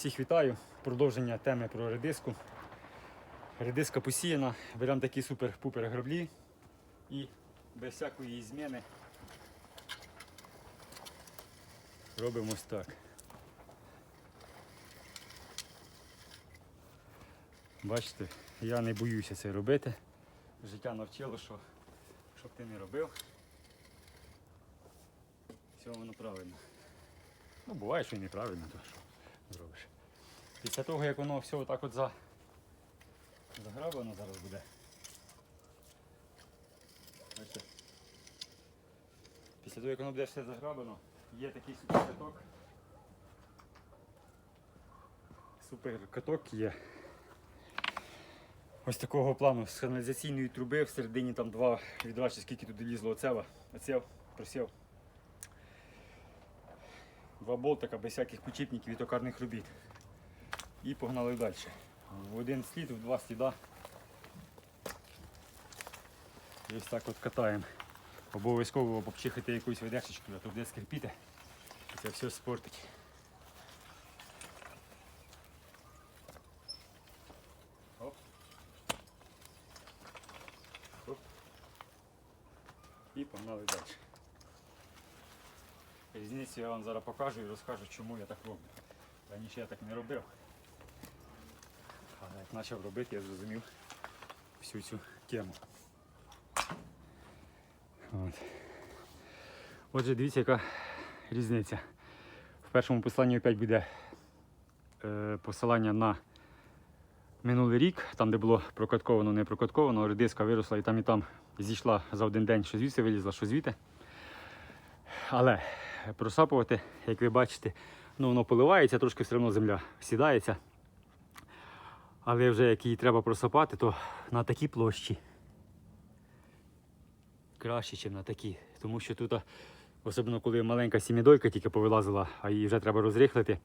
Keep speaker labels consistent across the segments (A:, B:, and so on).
A: Всіх вітаю. Продовження теми про редиску. Редиска посіяна, беремо такі супер-пупер граблі і без всякої зміни робимо ось так. Бачите, я не боюся це робити. Життя навчило, що щоб ти не робив, все воно правильно. Ну, буває, що і неправильно, то зробиш. Після того, як воно все отак от за... заграбано зараз буде. Бачите? Після того, як воно буде все заграбано, є такий суперкаток. Суперкаток є. Ось такого плану з каналізаційної труби всередині там два відра, скільки туди лізло оцева, оцев, просів. Два болтика без всяких почіпників і токарних робіт. І погнали далі. В один слід, в два сліда. І ось так от катаємо. Обов'язково попчихати якусь ведешечку, а то буде скрипіти. І це все спортить. Оп. І погнали далі. Різницю я вам зараз покажу і розкажу, чому я так роблю. Раніше я так не робив. Але як почав робити, я зрозумів всю цю тему. От. Отже, дивіться, яка різниця. В першому посланні опять буде е, посилання на минулий рік, там де було прокатковано, не прокатковано, редиска виросла і там і там зійшла за один день, що звідси вилізла, що звідти. Але просапувати, як ви бачите, ну воно поливається, трошки все одно земля сідається. Але вже як її треба просапати, то на такій площі краще, ніж на такій. Тому що тут, особливо коли маленька сімідойка тільки повилазила, а її вже треба розрихлити.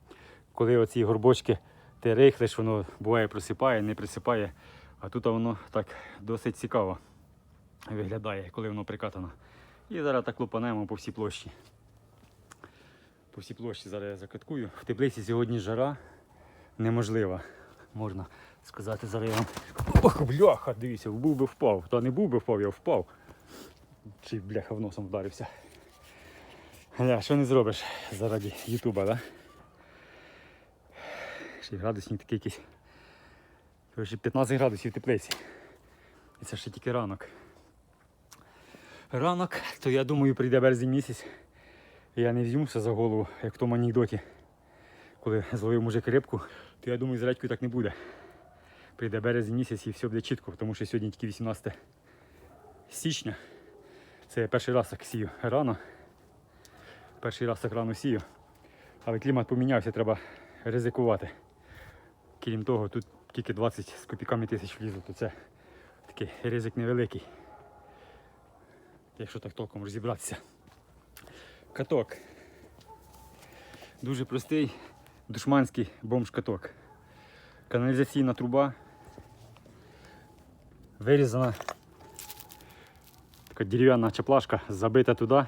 A: Коли оці горбочки ти рихлиш, воно буває присипає, не присипає. А тут воно так досить цікаво виглядає, коли воно прикатано. І зараз так лупанемо по всій площі. По всій площі зараз я закаткую. В теплиці сьогодні жара неможлива. Можна сказати, зараз я вам. Ох, бляха, дивіться, був би впав. Та не був би впав, я впав. Чи бляха в носом вдарився. Гля, що не зробиш заради Ютуба, да? Ще й градусник такий якийсь. Коротше, 15 градусів теплиці. І це ще тільки ранок. Ранок, то я думаю, прийде березень місяць. Я не візьмуся за голову, як в тому анекдоті. Коли зловив мужик рибку, то я думаю, з редькою так не буде. Прийде березень місяць і все буде чітко, тому що сьогодні тільки 18 січня. Це я перший раз так сію рано. Перший раз так рано сію. Але клімат помінявся, треба ризикувати. Крім того, тут тільки 20 з копійками тисяч влізло, то це такий ризик невеликий. Якщо так толком розібратися. Каток. Дуже простий душманський бомж-каток. Каналізаційна труба. Вирізана така дерев'яна чаплашка, забита туди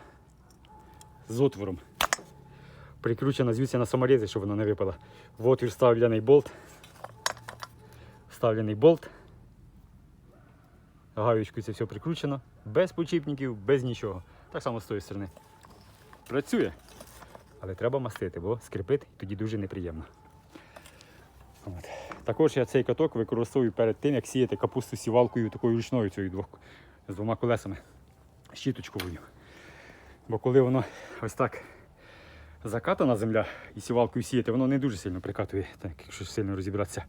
A: з отвором. Прикручена звідси на саморези, щоб вона не випала. В отвір вставлений болт. Вставлений болт. Гаючкою це все прикручено. Без почіпників, без нічого. Так само з тої сторони. Працює. Але треба мастити, бо скрипить тоді дуже неприємно. От. Також я цей каток використовую перед тим, як сіяти капусту сівалкою такою ручною цією двох, з двома колесами, щіточковою. Бо коли воно ось так закатана земля і сівалкою сіяти, воно не дуже сильно прикатує, так, якщо сильно розібратися.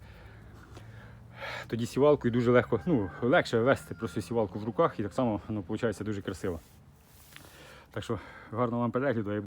A: Тоді сівалкою дуже легко, ну, легше вести просто сівалку в руках і так само воно виходить дуже красиво. Так що гарного вам перегляду.